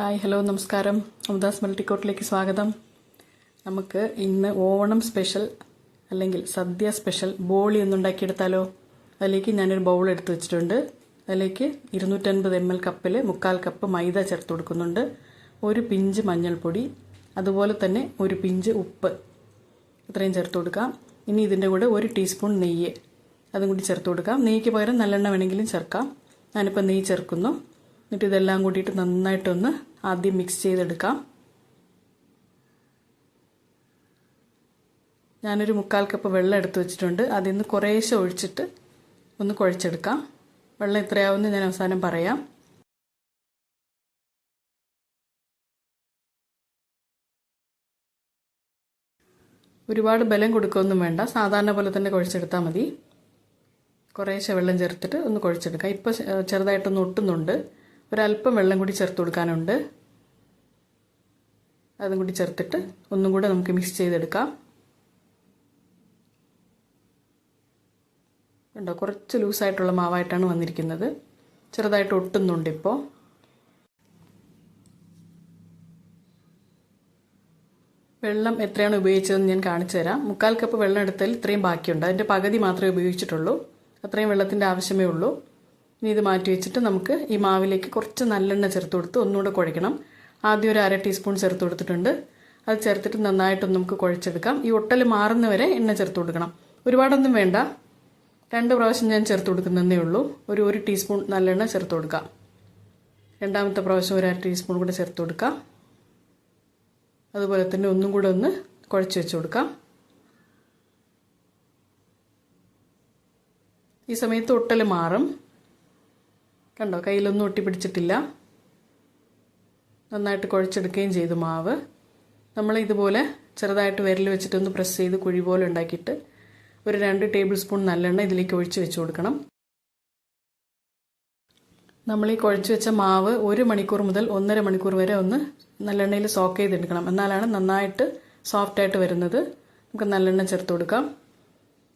Hi hello നമസ്കാരം. അമദാസ് മൾട്ടിക്കോട്ടിലേക്ക് സ്വാഗതം. നമുക്ക് ഇന്ന് ഓണം സ്പെഷ്യൽ അല്ലെങ്കിൽ സദ്യ സ്പെഷ്യൽ ബോളി ഒന്നുണ്ടാക്കിയെടുത്താലോ അതിലേക്ക് ഞാനൊരു ബൗൾ എടുത്ത് വെച്ചിട്ടുണ്ട്. അതിലേക്ക് ഇരുന്നൂറ്റൻപത് എം എൽ കപ്പിൽ മുക്കാൽ കപ്പ് മൈദ ചേർത്ത് കൊടുക്കുന്നുണ്ട്. ഒരു പിഞ്ച് മഞ്ഞൾപ്പൊടി അതുപോലെ തന്നെ ഒരു പിഞ്ച് ഉപ്പ്. ഇത്രയും ചേർത്ത് കൊടുക്കാം. ഇനി ഇതിന്റെ കൂടെ ഒരു ടീസ്പൂൺ നെയ്യ്. അതും കൂടി ചേർത്ത് കൊടുക്കാം. നെയ്യ്ക്ക് പകരം നല്ലെണ്ണ വേണമെങ്കിലും ചേർക്കാം. ഞാനിപ്പോൾ നെയ്യ് ചേർക്കുന്നു. എന്നിട്ട് ഇതെല്ലാം കൂട്ടിയിട്ട് നന്നായിട്ടൊന്ന് ആദ്യം മിക്സ് ചെയ്തെടുക്കാം. ഞാനൊരു മുക്കാൽ കപ്പ് വെള്ളം എടുത്ത് വെച്ചിട്ടുണ്ട്. അതിൽ നിന്ന് കുറേശ്ശെ ഒഴിച്ചിട്ട് ഒന്ന് കുഴച്ചെടുക്കാം. വെള്ളം എത്രയാവുമെന്ന് ഞാൻ അവസാനം പറയാം. ഒരുപാട് ബലം കൊടുക്കുകയൊന്നും വേണ്ട. സാധാരണ പോലെ തന്നെ കുഴച്ചെടുത്താൽ മതി. കുറേശ്ശെ വെള്ളം ചേർത്തിട്ട് ഒന്ന് കുഴച്ചെടുക്കാം. ഇപ്പോൾ ചെറുതായിട്ടൊന്ന് ഒട്ടുന്നുണ്ട്. ഒരല്പം വെള്ളം കൂടി ചേർത്ത് കൊടുക്കാനുണ്ട്. അതും കൂടി ചേർത്തിട്ട് ഒന്നും കൂടെ നമുക്ക് മിക്സ് ചെയ്തെടുക്കാം. കണ്ടോ കുറച്ച് ലൂസായിട്ടുള്ള മാവായിട്ടാണ് വന്നിരിക്കുന്നത്. ചെറുതായിട്ട് ഒട്ടുന്നുണ്ട് ഇപ്പോൾ വെള്ളം എത്രയാണ് ഉപയോഗിച്ചതെന്ന് ഞാൻ കാണിച്ചു തരാം. മുക്കാൽ കപ്പ് വെള്ളം എടുത്താൽ ഇത്രയും ബാക്കിയുണ്ട്. അതിന്റെ പകുതി മാത്രമേ ഉപയോഗിച്ചിട്ടുള്ളൂ. അത്രയും വെള്ളത്തിന്റെ ആവശ്യമേ ഉള്ളൂ. ഇനി ഇത് മാറ്റി വെച്ചിട്ട് നമുക്ക് ഈ മാവിലേക്ക് കുറച്ച് നല്ലെണ്ണ ചേർത്ത് കൊടുത്ത് ഒന്നുകൂടെ കുഴയ്ക്കണം. ആദ്യം ഒരു അര ടീസ്പൂൺ ചേർത്ത് കൊടുത്തിട്ടുണ്ട്. അത് ചേർത്തിട്ട് നന്നായിട്ടൊന്ന് നമുക്ക് കുഴച്ചെടുക്കാം. ഈ ഒട്ടൽ മാറുന്നവരെ എണ്ണ ചേർത്ത് കൊടുക്കണം. ഒരുപാടൊന്നും വേണ്ട. രണ്ട് പ്രാവശ്യം ഞാൻ ചേർത്ത് കൊടുക്കുന്നതേ ഉള്ളൂ. ഒരു ഒരു ടീസ്പൂൺ നല്ലെണ്ണ ചേർത്ത് കൊടുക്കാം. രണ്ടാമത്തെ പ്രാവശ്യം ഒരു അര ടീസ്പൂൺ കൂടെ ചേർത്ത് കൊടുക്കാം. അതുപോലെ തന്നെ ഒന്നും കൂടെ ഒന്ന് കുഴച്ച് വെച്ച് കൊടുക്കാം. ഈ സമയത്ത് ഒട്ടൽ മാറും. കണ്ടോ കയ്യിലൊന്നും ഒട്ടിപ്പിടിച്ചിട്ടില്ല. നന്നായിട്ട് കുഴച്ചെടുക്കുകയും ചെയ്തു മാവ്. നമ്മൾ ഇതുപോലെ ചെറുതായിട്ട് വിരൽ വെച്ചിട്ടൊന്ന് പ്രസ് ചെയ്ത് കുഴി പോലെ ഉണ്ടാക്കിയിട്ട് ഒരു രണ്ട് ടേബിൾ സ്പൂൺ നല്ലെണ്ണ ഇതിലേക്ക് ഒഴിച്ച് വെച്ച് കൊടുക്കണം. നമ്മൾ ഈ കുഴച്ച് വെച്ച മാവ് ഒരു മണിക്കൂർ മുതൽ ഒന്നര മണിക്കൂർ വരെ ഒന്ന് നല്ലെണ്ണയിൽ സോക്ക് ചെയ്തെടുക്കണം. എന്നാലാണ് നന്നായിട്ട് സോഫ്റ്റായിട്ട് വരുന്നത്. നമുക്ക് നല്ലെണ്ണ ചേർത്ത് കൊടുക്കാം.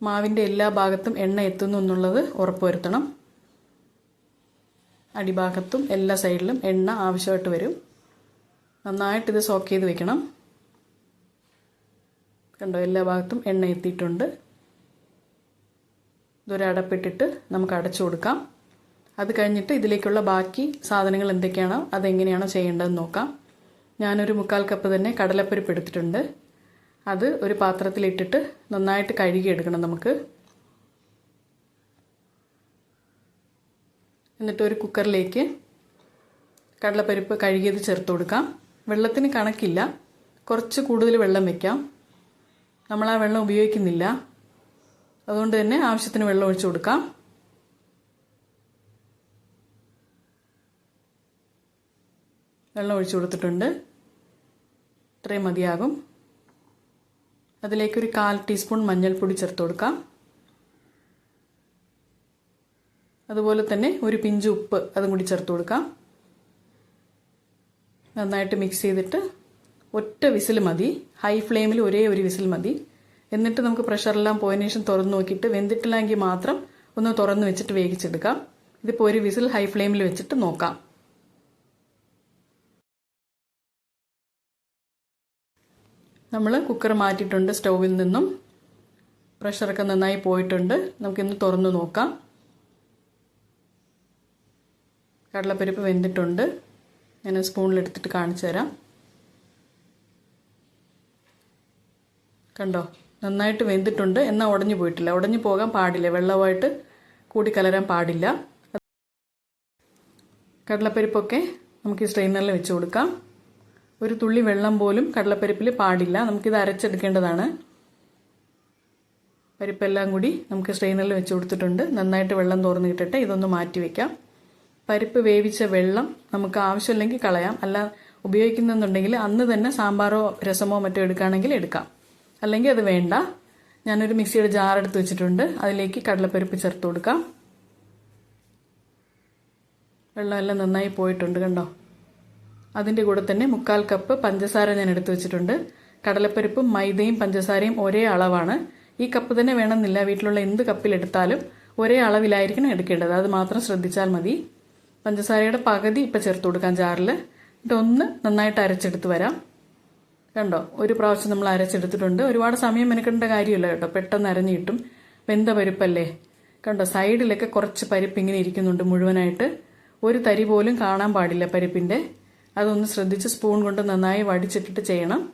മാവിന്റെ എല്ലാ ഭാഗത്തും എണ്ണ എത്തുന്നു എന്നുള്ളത് ഉറപ്പുവരുത്തണം. അടിഭാഗത്തും എല്ലാ സൈഡിലും എണ്ണ ആവശ്യമായിട്ട് വരും. നന്നായിട്ട് ഇത് സോക്ക് ചെയ്ത് വെക്കണം. കണ്ടോ എല്ലാ ഭാഗത്തും എണ്ണ എത്തിയിട്ടുണ്ട്. ഇതൊരു അടപ്പിട്ടിട്ട് നമുക്ക് അടച്ചു കൊടുക്കാം. അത് കഴിഞ്ഞിട്ട് ഇതിലേക്കുള്ള ബാക്കി സാധനങ്ങൾ എന്തൊക്കെയാണോ അതെങ്ങനെയാണോ ചെയ്യേണ്ടതെന്ന് നോക്കാം. ഞാനൊരു മുക്കാൽ കപ്പ് തന്നെ കടലപ്പരിപ്പ് എടുത്തിട്ടുണ്ട്. അത് ഒരു പാത്രത്തിലിട്ടിട്ട് നന്നായിട്ട് കഴുകിയെടുക്കണം നമുക്ക്. എന്നിട്ട് ഒരു കുക്കറിലേക്ക് കടലപ്പരിപ്പ് കഴുകിയത് ചേർത്ത് കൊടുക്കാം. വെള്ളത്തിന് കണക്കില്ല. കുറച്ച് കൂടുതൽ വെള്ളം വെക്കാം. നമ്മൾ ആ വെള്ളം ഉപയോഗിക്കുന്നില്ല. അതുകൊണ്ട് തന്നെ ആവശ്യത്തിന് വെള്ളം ഒഴിച്ചു കൊടുക്കാം. വെള്ളം ഒഴിച്ചു കൊടുത്തിട്ടുണ്ട്. ഇത്രയും മതിയാകും. അതിലേക്കൊരു കാൽ ടീസ്പൂൺ മഞ്ഞൾപ്പൊടി ചേർത്ത് കൊടുക്കാം. അതുപോലെ തന്നെ ഒരു പിഞ്ച് ഉപ്പ് അതും കൂടി ചേർത്ത് കൊടുക്കാം. നന്നായിട്ട് മിക്സ് ചെയ്തിട്ട് ഒറ്റ വിസിൽ മതി. ഹൈ ഫ്ലെയിമിൽ ഒരേ ഒരു വിസിൽ മതി. എന്നിട്ട് നമുക്ക് പ്രഷറെല്ലാം പോയതിനു ശേഷം തുറന്ന് നോക്കിയിട്ട് വെന്തിട്ടില്ലെങ്കിൽ മാത്രം ഒന്ന് തുറന്ന് വെച്ചിട്ട് വേവിച്ചെടുക്കാം. ഇതിപ്പോൾ ഒരു വിസിൽ ഹൈ ഫ്ലെയിമിൽ വെച്ചിട്ട് നോക്കാം. നമ്മൾ കുക്കർ മാറ്റിയിട്ടുണ്ട് സ്റ്റൗവിൽ നിന്നും. പ്രഷറൊക്കെ നന്നായി പോയിട്ടുണ്ട്. നമുക്കിന്ന് തുറന്ന് നോക്കാം. കടലപ്പരിപ്പ് വെന്തിട്ടുണ്ട്. ഞാൻ സ്പൂണിലെടുത്തിട്ട് കാണിച്ചു തരാം. കണ്ടോ? നന്നായിട്ട് വെന്തിട്ടുണ്ട്. എന്നാൽ ഉടഞ്ഞു പോയിട്ടില്ല. ഉടഞ്ഞു പോകാൻ പാടില്ല. വെള്ളമായിട്ട് കൂടി കലരാൻ പാടില്ല. കടലപ്പരിപ്പൊക്കെ നമുക്ക് ഈ സ്ട്രെയിനറിൽ വെച്ച് കൊടുക്കാം. ഒരു തുള്ളി വെള്ളം പോലും കടലപ്പരിപ്പിൽ പാടില്ല. നമുക്കിത് അരച്ചെടുക്കേണ്ടതാണ്. പരിപ്പെല്ലാം കൂടി നമുക്ക് സ്ട്രെയിനറിൽ വെച്ച് കൊടുത്തിട്ടുണ്ട്. നന്നായിട്ട് വെള്ളം തോർന്ന് കിട്ടട്ടെ. ഇതൊന്ന് മാറ്റി വെക്കാം. പരിപ്പ് വേവിച്ച വെള്ളം നമുക്ക് ആവശ്യമില്ലെങ്കിൽ കളയാം. അല്ല ഉപയോഗിക്കുന്നുണ്ടെങ്കിൽ അന്ന് തന്നെ സാമ്പാറോ രസമോ മറ്റോ എടുക്കുകയാണെങ്കിൽ എടുക്കാം. അല്ലെങ്കിൽ അത് വേണ്ട. ഞാനൊരു മിക്സിയുടെ ജാർ എടുത്ത് വെച്ചിട്ടുണ്ട്. അതിലേക്ക് കടലപ്പരിപ്പ് ചേർത്ത് കൊടുക്കാം. വെള്ളമെല്ലാം നന്നായി പോയിട്ടുണ്ട് കണ്ടോ? അതിന്റെ കൂടെ തന്നെ മുക്കാൽ കപ്പ് പഞ്ചസാര ഞാൻ എടുത്തു വെച്ചിട്ടുണ്ട്. കടലപ്പരിപ്പും മൈദയും പഞ്ചസാരയും ഒരേ അളവാണ്. ഈ കപ്പ് തന്നെ വേണമെന്നില്ല. വീട്ടിലുള്ള എന്ത് കപ്പിലെടുത്താലും ഒരേ അളവിലായിരിക്കണം എടുക്കേണ്ടത്. അത് മാത്രം ശ്രദ്ധിച്ചാൽ മതി. പഞ്ചസാരയുടെ പകുതി ഇപ്പം ചേർത്ത് കൊടുക്കാം ജാറിൽ എന്നിട്ട് ഒന്ന് നന്നായിട്ട് അരച്ചെടുത്ത് വരാം. കണ്ടോ? ഒരു പ്രാവശ്യം നമ്മൾ അരച്ചെടുത്തിട്ടുണ്ട്. ഒരുപാട് സമയം മെനക്കേണ്ട കാര്യമില്ല കേട്ടോ. പെട്ടെന്ന് അരഞ്ഞു കിട്ടും വെന്ത പരിപ്പല്ലേ? കണ്ടോ? സൈഡിലൊക്കെ കുറച്ച് പരിപ്പ് ഇങ്ങനെ ഇരിക്കുന്നുണ്ട് മുഴുവനായിട്ട്. ഒരു തരി പോലും കാണാൻ പാടില്ല പരിപ്പിന്റെ അതൊന്ന് ശ്രദ്ധിച്ച് സ്പൂൺ കൊണ്ട് നന്നായി വടിച്ചിട്ടിട്ട് ചെയ്യണം.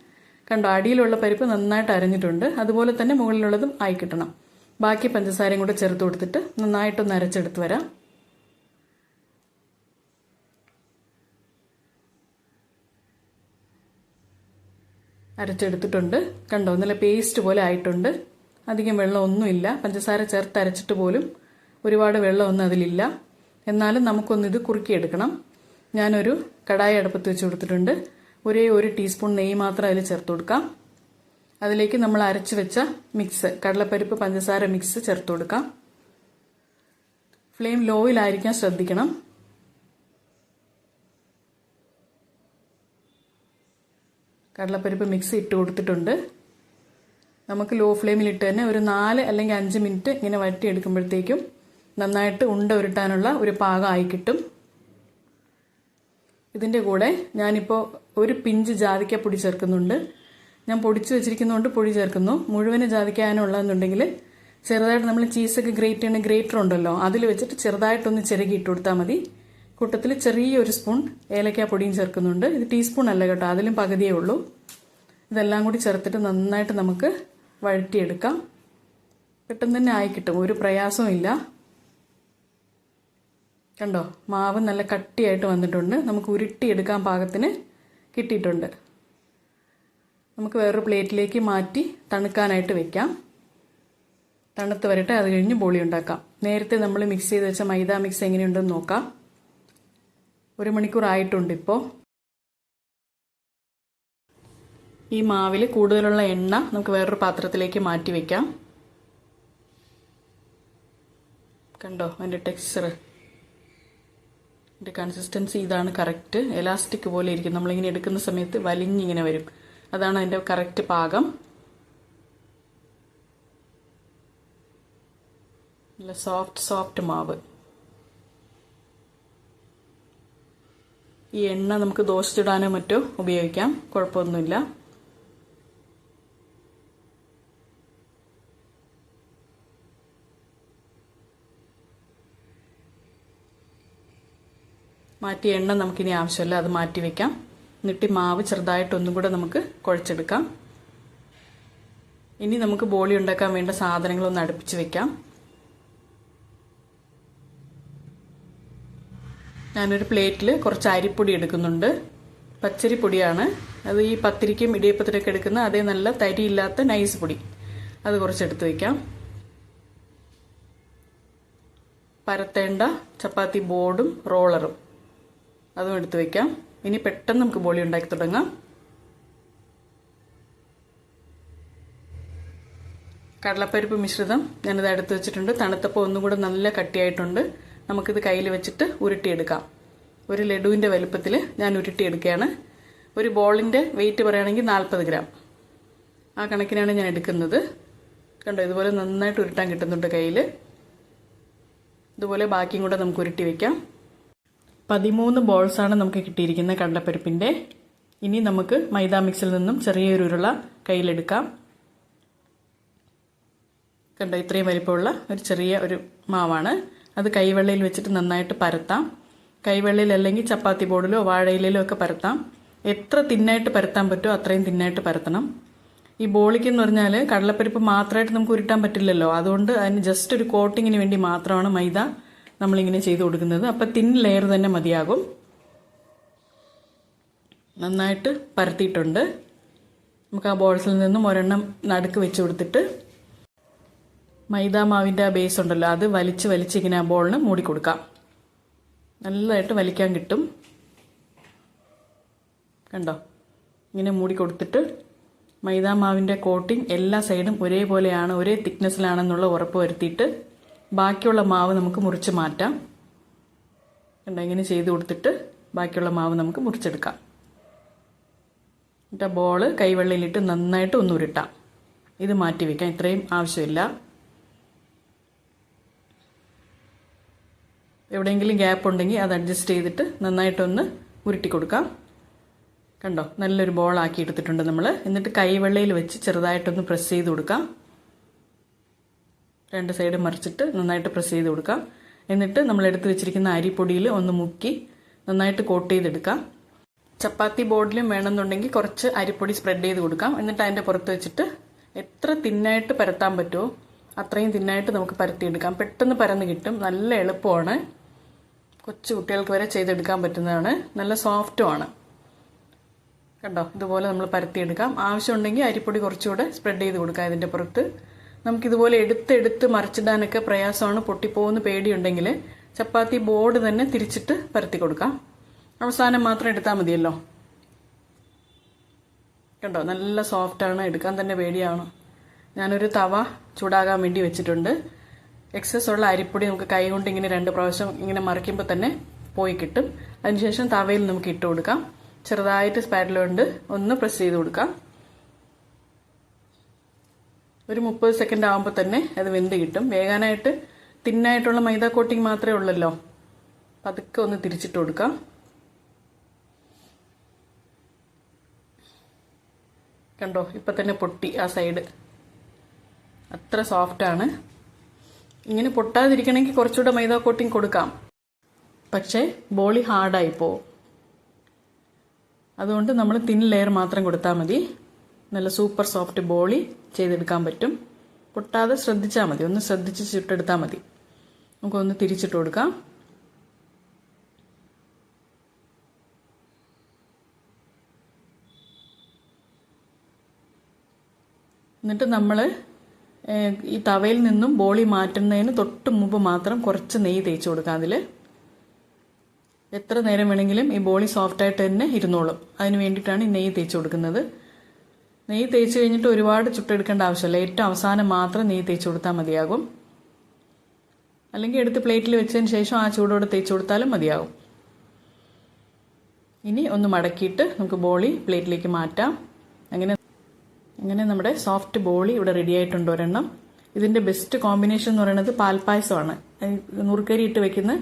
കണ്ടോ? അടിയിലുള്ള പരിപ്പ് നന്നായിട്ട് അരഞ്ഞിട്ടുണ്ട്. അതുപോലെ തന്നെ മുകളിലുള്ളതും ആയി കിട്ടണം. ബാക്കി പഞ്ചസാരയും കൂടെ ചേർത്ത് കൊടുത്തിട്ട് നന്നായിട്ടൊന്ന് അരച്ചെടുത്ത് വരാം. അരച്ചെടുത്തിട്ടുണ്ട്. കണ്ടോ നല്ല പേസ്റ്റ് പോലെ ആയിട്ടുണ്ട്. അധികം വെള്ളമൊന്നുമില്ല. പഞ്ചസാര ചേർത്ത് അരച്ചിട്ട് പോലും ഒരുപാട് വെള്ളമൊന്നും അതിലില്ല. എന്നാലും നമുക്കൊന്നിത് കുറുക്കിയെടുക്കണം. ഞാനൊരു കടായി അടുപ്പത്ത് വെച്ച് കൊടുത്തിട്ടുണ്ട്. ഒരേ ഒരു ടീസ്പൂൺ നെയ്യ് മാത്രം അതിൽ ചേർത്ത് കൊടുക്കാം. അതിലേക്ക് നമ്മൾ അരച്ച് വെച്ച മിക്സ് കടലപ്പരിപ്പ് പഞ്ചസാര മിക്സ് ചേർത്ത് കൊടുക്കാം. ഫ്ലെയിം ലോയിലായിരിക്കാൻ ശ്രദ്ധിക്കണം. കടലപ്പരിപ്പ് മിക്സ് ഇട്ട് കൊടുത്തിട്ടുണ്ട്. നമുക്ക് ലോ ഫ്ലെയിമിലിട്ട് തന്നെ ഒരു നാല് അല്ലെങ്കിൽ അഞ്ച് മിനിറ്റ് ഇങ്ങനെ വരട്ടിയെടുക്കുമ്പോഴത്തേക്കും നന്നായിട്ട് ഉണ്ട ഉരുട്ടാനുള്ള ഒരു പാകമായി കിട്ടും. ഇതിന്റെ കൂടെ ഞാനിപ്പോൾ ഒരു പിഞ്ച് ജാതിക്ക പൊടി ചേർക്കുന്നുണ്ട്. ഞാൻ പൊടിച്ചു വെച്ചിരിക്കുന്നതുകൊണ്ട് പൊടി ചേർക്കുന്നു. മുഴുവൻ ജാതിക്കാനുള്ളതെന്നുണ്ടെങ്കിൽ ചെറുതായിട്ട് നമ്മൾ ചീസൊക്കെ ഗ്രേറ്റ് ചെയ്യുന്ന ഗ്രേറ്റർ ഉണ്ടല്ലോ അതിൽ വെച്ചിട്ട് ചെറുതായിട്ടൊന്ന് ചിരകി ഇട്ട് കൊടുത്താൽ മതി. കൂട്ടത്തിൽ ചെറിയൊരു സ്പൂൺ ഏലക്കാ പൊടിയും ചേർക്കുന്നുണ്ട്. ഇത് ടീസ്പൂൺ അല്ല കേട്ടോ അതിലും പകുതിയേ ഉള്ളൂ. ഇതെല്ലാം കൂടി ചേർത്തിട്ട് നന്നായിട്ട് നമുക്ക് വഴറ്റിയെടുക്കാം. പെട്ടെന്ന് തന്നെ ആയി കിട്ടും ഒരു പ്രയാസവും ഇല്ല. കണ്ടോ മാവ് നല്ല കട്ടിയായിട്ട് വന്നിട്ടുണ്ട്. നമുക്ക് ഉരുട്ടിയെടുക്കാൻ പാകത്തിന് കിട്ടിയിട്ടുണ്ട്. നമുക്ക് വേറൊരു പ്ലേറ്റിലേക്ക് മാറ്റി തണുക്കാനായിട്ട് വെക്കാം. തണുത്ത് വരട്ടെ അത് കഴിഞ്ഞ് ബോളി ഉണ്ടാക്കാം. നേരത്തെ നമ്മൾ മിക്സ് ചെയ്ത് വെച്ച മൈദ മിക്സ് എങ്ങനെയുണ്ടെന്ന് നോക്കാം. ഒരു മണിക്കൂർ ആയിട്ടുണ്ട് ഇപ്പോൾ ഈ മാവിൽ കൂടുതലുള്ള എണ്ണ നമുക്ക് വേറൊരു പാത്രത്തിലേക്ക് മാറ്റി വെക്കാം. കണ്ടോ? അതിന്റെ ടെക്സ്ചർ അതിന്റെ കൺസിസ്റ്റൻസി ഇതാണ് കറക്റ്റ് എലാസ്റ്റിക് പോലെ ഇരിക്കും. നമ്മളിങ്ങനെ എടുക്കുന്ന സമയത്ത് വലിഞ്ഞിങ്ങനെ വരും. അതാണ് അതിന്റെ കറക്റ്റ് പാകം. നല്ല സോഫ്റ്റ് സോഫ്റ്റ് മാവ്. ഈ എണ്ണ നമുക്ക് ദോശ ചുടാനോ മറ്റോ ഉപയോഗിക്കാം. കുഴപ്പമൊന്നുമില്ല. മാറ്റിയ എണ്ണ നമുക്കിനി ആവശ്യമില്ല അത് മാറ്റി വെക്കാം. എന്നിട്ട് മാവ് ചെറുതായിട്ടൊന്നും കൂടെ നമുക്ക് കുഴച്ചെടുക്കാം. ഇനി നമുക്ക് ബോളി ഉണ്ടാക്കാൻ വേണ്ട സാധനങ്ങളൊന്ന് അടുപ്പിച്ച് വെക്കാം. ഞാനൊരു പ്ലേറ്റിൽ കുറച്ച് അരിപ്പൊടി എടുക്കുന്നുണ്ട്. പച്ചരി പൊടിയാണ് അത് ഈ പത്തിരിക്കും ഇടിയപ്പത്തിനൊക്കെ എടുക്കുന്ന അതേ നല്ല തരിയില്ലാത്ത നൈസ് പൊടി. അത് കുറച്ച് എടുത്ത് വയ്ക്കാം പരത്തേണ്ട ചപ്പാത്തി ബോർഡും റോളറും. അതും എടുത്ത് വയ്ക്കാം ഇനി പെട്ടെന്ന് നമുക്ക് ബോളി ഉണ്ടാക്കി തുടങ്ങാം. കടലപ്പരിപ്പ് മിശ്രിതം ഞാനിത് എടുത്ത് വെച്ചിട്ടുണ്ട്. തണുത്തപ്പോൾ ഒന്നും കൂടെ നല്ല കട്ടിയായിട്ടുണ്ട്. നമുക്കിത് കയ്യിൽ വെച്ചിട്ട് ഉരുട്ടിയെടുക്കാം. ഒരു ലഡുവിന്റെ വലുപ്പത്തിൽ ഞാൻ ഉരുട്ടിയെടുക്കുകയാണ്. ഒരു ബോളിന്റെ വെയിറ്റ് പറയുകയാണെങ്കിൽ നാൽപ്പത് ഗ്രാം. ആ കണക്കിനാണ് ഞാൻ എടുക്കുന്നത്. കണ്ടോ ഇതുപോലെ നന്നായിട്ട് ഉരുട്ടാൻ കിട്ടുന്നുണ്ട് കയ്യിൽ ഇതുപോലെ ബാക്കിയും കൂടെ നമുക്ക് ഉരുട്ടി വയ്ക്കാം പതിമൂന്ന് ബോൾസാണ് നമുക്ക് കിട്ടിയിരിക്കുന്ന കണ്ടപ്പരിപ്പിന്റെ ഇനി നമുക്ക് മൈദ മിക്സിൽ നിന്നും ചെറിയൊരു ഉരുള കയ്യിലെടുക്കാം. കണ്ടോ ഇത്രയും വലിപ്പമുള്ള ഒരു ചെറിയ ഒരു മാവാണ്. അത് കൈവെള്ളയിൽ വെച്ചിട്ട് നന്നായിട്ട് പരത്താം. കൈവെള്ളയിൽ അല്ലെങ്കിൽ ചപ്പാത്തി ബോർഡിലോ വാഴയിലോ ഒക്കെ പരത്താം. എത്ര തിന്നായിട്ട് പരത്താൻ പറ്റുമോ അത്രയും തിന്നായിട്ട് പരത്തണം. ഈ ബോളിക്ക് എന്ന് പറഞ്ഞാൽ കടലപ്പരിപ്പ് മാത്രമായിട്ട് നമുക്ക് ഉരുട്ടാൻ പറ്റില്ലല്ലോ. അതുകൊണ്ട് അതിന് ജസ്റ്റ് ഒരു കോട്ടിങ്ങിന് വേണ്ടി മാത്രമാണ് മൈദ നമ്മളിങ്ങനെ ചെയ്ത് കൊടുക്കുന്നത്. അപ്പം തിൻ ലെയർ തന്നെ മതിയാകും. നന്നായിട്ട് പരത്തിയിട്ടുണ്ട്. നമുക്ക് ആ ബോൾസിൽ നിന്നും ഒരെണ്ണം നടുക്ക് വെച്ച് കൊടുത്തിട്ട് മൈദ മാവിന്റെ ആ ബേസ് ഉണ്ടല്ലോ അത് വലിച്ച് വലിച്ച് ഇങ്ങനെ ആ ബോളിന് മൂടി കൊടുക്കാം. നല്ലതായിട്ട് വലിക്കാൻ കിട്ടും. കണ്ടോ? ഇങ്ങനെ മൂടി കൊടുത്തിട്ട് മൈദ മാവിന്റെ കോട്ടിംഗ് എല്ലാ സൈഡും ഒരേപോലെയാണ് ഒരേ തിക്നെസ്സിലാണെന്നുള്ള ഉറപ്പ് വരുത്തിയിട്ട് ബാക്കിയുള്ള മാവ് നമുക്ക് മുറിച്ച് മാറ്റാം. കണ്ടോ? ഇങ്ങനെ ചെയ്ത് കൊടുത്തിട്ട് ബാക്കിയുള്ള മാവ് നമുക്ക് മുറിച്ചെടുക്കാം. എന്നിട്ട് ബോൾ കൈവെള്ളയിലിട്ട് നന്നായിട്ട് ഒന്ന് ഇത് മാറ്റി വയ്ക്കാം ഇത്രയും ആവശ്യമില്ല. എവിടെയെങ്കിലും ഗ്യാപ്പ് ഉണ്ടെങ്കിൽ അത് അഡ്ജസ്റ്റ് ചെയ്തിട്ട് നന്നായിട്ടൊന്ന് ഉരുട്ടി കൊടുക്കാം. കണ്ടോ? നല്ലൊരു ബോളാക്കി എടുത്തിട്ടുണ്ട് നമ്മൾ എന്നിട്ട് കൈവെള്ളയിൽ വെച്ച് ചെറുതായിട്ടൊന്ന് പ്രസ് ചെയ്ത് കൊടുക്കാം. രണ്ട് സൈഡ് മറിച്ചിട്ട് നന്നായിട്ട് പ്രസ് ചെയ്ത് കൊടുക്കാം. എന്നിട്ട് നമ്മൾ എടുത്ത് വെച്ചിരിക്കുന്ന അരിപ്പൊടിയിൽ ഒന്ന് മുക്കി നന്നായിട്ട് കോട്ട് ചെയ്തെടുക്കാം. ചപ്പാത്തി ബോർഡിലും വേണമെന്നുണ്ടെങ്കിൽ കുറച്ച് അരിപ്പൊടി സ്പ്രെഡ് ചെയ്ത് കൊടുക്കാം. എന്നിട്ട് അതിന്റെ പുറത്ത് വെച്ചിട്ട് എത്ര തിന്നായിട്ട് പരത്താൻ പറ്റുമോ അത്രയും തിന്നായിട്ട് നമുക്ക് പരത്തിയെടുക്കാം. പെട്ടെന്ന് പരന്ന് കിട്ടും. നല്ല എളുപ്പമാണ്. കൊച്ചു കുട്ടികൾക്ക് വരെ ചെയ്തെടുക്കാൻ പറ്റുന്നതാണ്. നല്ല സോഫ്റ്റുമാണ് കണ്ടോ? ഇതുപോലെ നമ്മൾ പരത്തിയെടുക്കാം. ആവശ്യമുണ്ടെങ്കിൽ അരിപ്പൊടി കുറച്ചുകൂടെ സ്പ്രെഡ് ചെയ്ത് കൊടുക്കാം ഇതിന്റെ പുറത്ത്. നമുക്കിതുപോലെ എടുത്തെടുത്ത് മറിച്ചിടാനൊക്കെ പ്രയാസമാണ്. പൊട്ടിപ്പോകുന്ന പേടിയുണ്ടെങ്കിൽ ചപ്പാത്തി ബോർഡ് തന്നെ തിരിച്ചിട്ട് പരത്തി കൊടുക്കാം. അവസാനം മാത്രം എടുത്താൽ മതിയല്ലോ. കണ്ടോ? നല്ല സോഫ്റ്റാണ് എടുക്കാൻ തന്നെ പേടിയാണ്. ഞാനൊരു തവ ചൂടാകാൻ വേണ്ടി വെച്ചിട്ടുണ്ട്. എക്സസ് ഉള്ള അരിപ്പൊടി നമുക്ക് കൈ കൊണ്ട് ഇങ്ങനെ രണ്ട് പ്രാവശ്യം ഇങ്ങനെ മറിക്കുമ്പോൾ തന്നെ പോയി കിട്ടും. അതിനുശേഷം തവയിൽ നമുക്ക് ഇട്ട് കൊടുക്കാം. ചെറുതായിട്ട് സ്പാറ്റില കൊണ്ട് ഒന്ന് പ്രസ് ചെയ്ത് കൊടുക്കാം. ഒരു മുപ്പത് സെക്കൻഡ് ആകുമ്പോൾ തന്നെ അത് വെന്ത് കിട്ടും. വേകാനായിട്ട് തിന്നായിട്ടുള്ള മൈദ കോട്ടിങ് മാത്രമേ ഉള്ളല്ലോ. പതുക്കെ ഒന്ന് തിരിച്ചിട്ട് കൊടുക്കാം. കണ്ടോ? ഇപ്പം തന്നെ പൊട്ടി ആ സൈഡ് അത്ര സോഫ്റ്റാണ് ഇങ്ങനെ പൊട്ടാതിരിക്കണമെങ്കിൽ കുറച്ചുകൂടെ മൈദ കോട്ടിങ് കൊടുക്കാം. പക്ഷേ ബോളി ഹാർഡായി പോ അതുകൊണ്ട് നമ്മൾ തിൻ ലെയർ മാത്രം കൊടുത്താൽ മതി. നല്ല സൂപ്പർ സോഫ്റ്റ് ബോളി ചെയ്തെടുക്കാൻ പറ്റും. പൊട്ടാതെ ശ്രദ്ധിച്ചാൽ മതി. ഒന്ന് ശ്രദ്ധിച്ച് ചുട്ടെടുത്താൽ മതി. നമുക്കൊന്ന് തിരിച്ചിട്ട് കൊടുക്കാം. എന്നിട്ട് നമ്മൾ ഈ തവയിൽ നിന്നും ബോളി മാറ്റുന്നതിന് തൊട്ട് മുമ്പ് മാത്രം കുറച്ച് നെയ്യ് തേച്ച് കൊടുക്കാം അതിൽ എത്ര നേരം വേണമെങ്കിലും ഈ ബോളി സോഫ്റ്റായിട്ട് തന്നെ ഇരുന്നോളും. അതിന് വേണ്ടിയിട്ടാണ് ഈ നെയ്യ് തേച്ച് കൊടുക്കുന്നത്. നെയ്യ് തേച്ച് കഴിഞ്ഞിട്ട് ഒരുപാട് ചുട്ടെടുക്കേണ്ട ആവശ്യമില്ല. ഏറ്റവും അവസാനം മാത്രം നെയ്യ് തേച്ച് കൊടുത്താൽ മതിയാകും. അല്ലെങ്കിൽ എടുത്ത് പ്ലേറ്റിൽ വെച്ചതിന് ശേഷം ആ ചൂടോടെ തേച്ച് കൊടുത്താലും മതിയാകും. ഇനി ഒന്ന് മടക്കിയിട്ട് നമുക്ക് ബോളി പ്ലേറ്റിലേക്ക് മാറ്റാം. അങ്ങനെ നമ്മുടെ സോഫ്റ്റ് ബോളി ഇവിടെ റെഡി ആയിട്ടുണ്ട് ഒരെണ്ണം. ഇതിന്റെ ബെസ്റ്റ് കോമ്പിനേഷൻ എന്ന് പറയുന്നത് പാൽപ്പായസമാണ്. നുറുക്കരി ഇട്ട് വെക്കുന്ന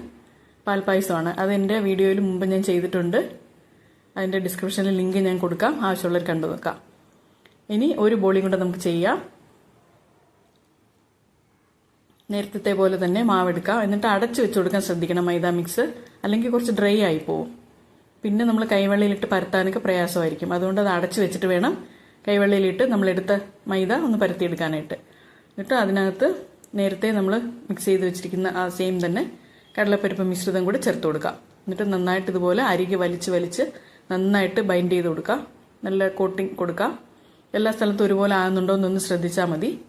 പാൽപ്പായസമാണ്. അത് എന്റെ വീഡിയോയിൽ മുമ്പ് ഞാൻ ചെയ്തിട്ടുണ്ട്. അതിന്റെ ഡിസ്ക്രിപ്ഷനിൽ ലിങ്ക് ഞാൻ കൊടുക്കാം. ആവശ്യമുള്ളവർ കണ്ടു നോക്കാം. ഇനി ഒരു ബോളി കൂടെ നമുക്ക് ചെയ്യാം. നേരത്തെ പോലെ തന്നെ മാവെടുക്കാം എന്നിട്ട് അടച്ചു വെച്ച് കൊടുക്കാൻ ശ്രദ്ധിക്കണം മൈദ മിക്സ് അല്ലെങ്കിൽ കുറച്ച് ഡ്രൈ ആയി പോവും. പിന്നെ നമ്മൾ കൈവെള്ളയിലിട്ട് പരത്താനൊക്കെ പ്രയാസമായിരിക്കും. അതുകൊണ്ട് അത് അടച്ചു വെച്ചിട്ട് വേണം കൈവെള്ളയിലിട്ട് നമ്മളെടുത്ത മൈദ ഒന്ന് പരത്തിയെടുക്കാനായിട്ട്. എന്നിട്ട് അതിനകത്ത് നേരത്തെ നമ്മൾ മിക്സ് ചെയ്ത് വെച്ചിരിക്കുന്ന ആ സെയിം തന്നെ കടലപ്പരിപ്പ് മിശ്രിതം കൂടി ചേർത്ത് കൊടുക്കാം. എന്നിട്ട് നന്നായിട്ട് ഇതുപോലെ അരികെ വലിച്ച് വലിച്ച് നന്നായിട്ട് ബൈൻഡ് ചെയ്ത് കൊടുക്കാം. നല്ല കോട്ടിങ് കൊടുക്കാം. എല്ലാ സ്ഥലത്തും ഒരുപോലെ ആകുന്നുണ്ടോ എന്നൊന്ന് ശ്രദ്ധിച്ചാൽ മതി.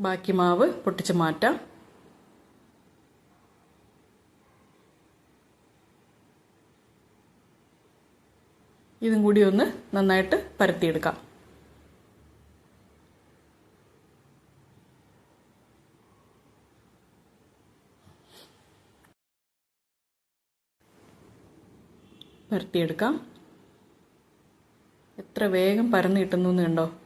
ബാക്കി മാവ് പൊട്ടിച്ച് മാറ്റാം. ഇതും കൂടി ഒന്ന് നന്നായിട്ട് പരത്തിയെടുക്കാം. പരത്തിയെടുക്കാം. എത്ര വേഗം പരന്ന് കിട്ടുന്നു കണ്ടോ?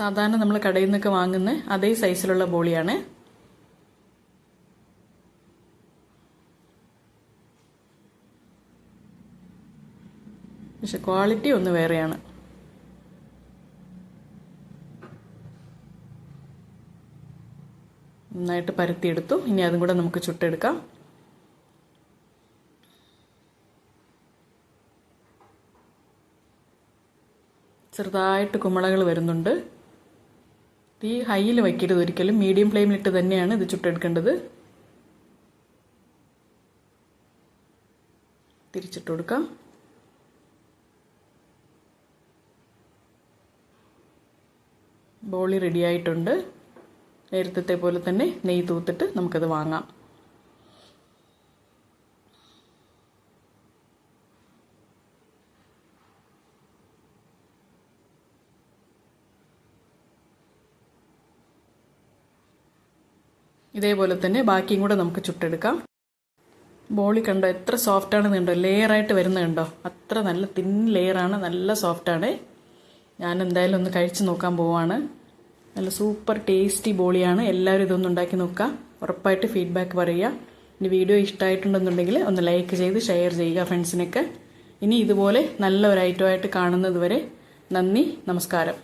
സാധാരണ നമ്മൾ കടയിൽ നിന്നൊക്കെ വാങ്ങുന്ന അതേ സൈസിലുള്ള ബോളിയാണ്. പക്ഷെ ക്വാളിറ്റി ഒന്ന് വേറെയാണ്. നന്നായിട്ട് പരത്തിയെടുത്തു. ഇനി അതും കൂടെ നമുക്ക് ചുട്ടെടുക്കാം. ചെറുതായിട്ട് കുമളകൾ വരുന്നുണ്ട്. തീ ഹൈയിൽ വയ്ക്കരുത് ഒരിക്കലും. മീഡിയം ഫ്ലെയിമിലിട്ട് തന്നെയാണ് ഇത് ചുട്ടെടുക്കേണ്ടത്. തിരിച്ചിട്ട് കൊടുക്കാം. ബോളി റെഡിയായിട്ടുണ്ട് നേരത്തെ പോലെ തന്നെ നെയ്യ് തൂത്തിട്ട് നമുക്കത് വാങ്ങാം. ഇതേപോലെ തന്നെ ബാക്കിയും കൂടെ നമുക്ക് ചുട്ടെടുക്കാം. ബോളി കണ്ടോ എത്ര സോഫ്റ്റ് ആണെന്ന് കണ്ടോ? ലെയറായിട്ട് വരുന്നത് കണ്ടോ? അത്ര നല്ല തിൻ ലെയറാണ് നല്ല സോഫ്റ്റാണ് ഞാൻ എന്തായാലും ഒന്ന് കഴിച്ച് നോക്കാൻ പോവാണ്. നല്ല സൂപ്പർ ടേസ്റ്റി ബോളിയാണ്. എല്ലാവരും ഇതൊന്നും ഉണ്ടാക്കി നോക്കുക. ഉറപ്പായിട്ട് ഫീഡ്ബാക്ക് പറയുക. ഇനി വീഡിയോ ഇഷ്ടമായിട്ടുണ്ടെന്നുണ്ടെങ്കിൽ ഒന്ന് ലൈക്ക് ചെയ്ത് ഷെയർ ചെയ്യുക ഫ്രണ്ട്സിനൊക്കെ ഇനി ഇതുപോലെ നല്ല ഒരു ഐറ്റമായിട്ട് കാണുന്നതുവരെ നന്ദി നമസ്കാരം.